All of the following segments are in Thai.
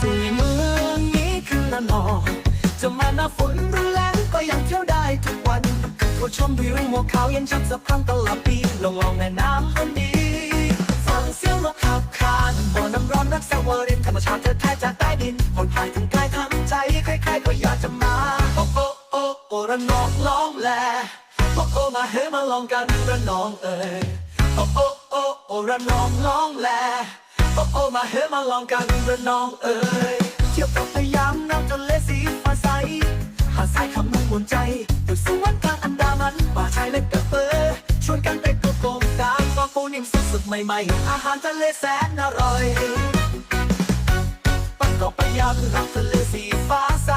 สี่เมืองนี้คือละนอจะมาหน้าฝนหรือแล้งก็ยังเที่ยวได้ทุกวันผู้ชมวิวหมวกขาวเย็นช่กสะพรั่งตลอดปีลงลองแม่น้ำคนดีฟังเสียงนกขับคานบ่อน้ำร้อนรักแซวรินธรรมชาติเแท้จากใต้ดินคนไทยถึงกายทำใจใครๆก็อยากจะมาโอ้โอ้โอ้โอ้ระนองล้องแลโอ้โอ้มาเฮมาลองกันระนองเอ่ยโอ้โอ้โอ้โอ้ระนองล้องแล โอ้โอ้มาเฮมาลองกันระนองเอ่ยเที่ยวกับพยายามน้ำทะเลสีฟ้าใสหาดทรายคำนุ่มมนใจดุดสวรรค์กลางอันดามันป่าชายเล็กกระเปอชวนกันไปกระโปงกลางฟองปูนิ่มสุดๆใหม่ๆ อาหารทะเลแสนอร่อยปักเกาะปะยางรักทะเลสีฟ้าใส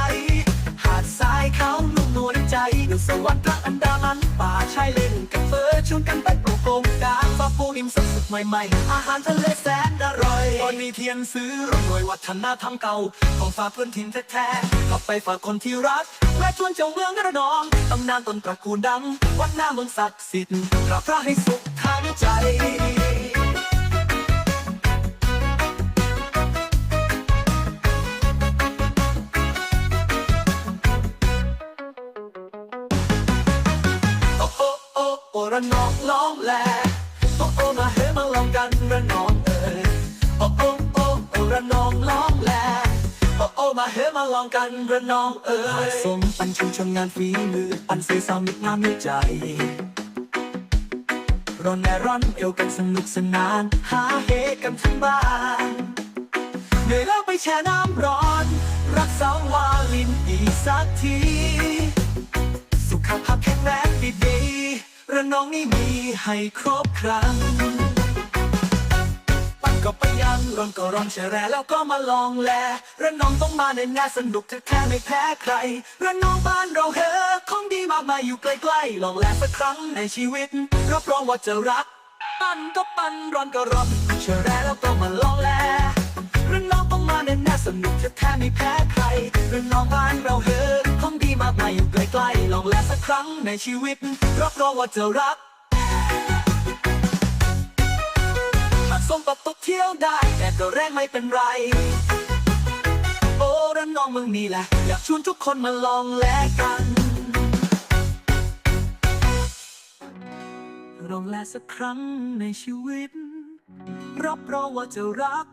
หาดทรายเขานุ่มนวลใจดูสวรรค์กลางอันดามันป่าชายเล่นกับเฟิร์ชวนกัน ใหม่ๆ อาหารทะเลแสนอร่อยตอนนี้เทียนซื้อรวมรวยวัฒนธรรมเก่า ของฝากพื้นถิ่นแท้ๆกลับไปฝากคนที่รักและชวนเจ้าเมืองระนองตำนานต้นตระกูลดัง วัดหน้าเมืองศักดิ์สิทธิ์กราบพระให้สุขทางใจโอ้โอ้โอ้โอ้ระนองร้องแล โอ้โอ้มาเฮมาลองกันระนองเอ่ยโอ้โอ้โอ้โอ้ระนองร้องแลโอ้โอ้มาเฮมาลองกันระนองเอ่ยสมปันชุมชนงานฝีมือปันเสียสามิตงามในใจร้อนแนร้อนเอวกันสนุกสนาน หาเฮกันทั้งบ้านเหนื่อยแล้วไปแช่น้ำร้อน รักษาวาลินอีกสักที น้องนี่มีให้ครบครันปั่นก็ไปยังร้อนก็ร้อนแช่แร่แล้วก็มาลองแลระน้องต้องมาในแน่สนุกแท้ๆไม่แพ้ใครระน้องบ้านเราเฮอของดีมากมายอยู่ใกล้ๆลองแลสักครั้งในชีวิตรับรองว่าจะรัก ปั่นก็ปั่นร้อนก็ร้อนแช่แร่แล้วก็มาลองแลระน้องต้องมาแน่แน่สนุกแท้ๆไม่แพ้ใครระน้องบ้านเราเฮอของดีมากมายอยู่ใกล้ๆล องแลสักครั้งในชีวิต รับรองว่าจะรักหากส่งปับตกเที่ยวได้ แต่ก็แรงไม่เป็นไร โอ้ระนองเมืองนี้แหละ อยากชวนทุกคนมาลองแลกันลองแลสักครั้งในชีวิต รับรองว่าจะรัก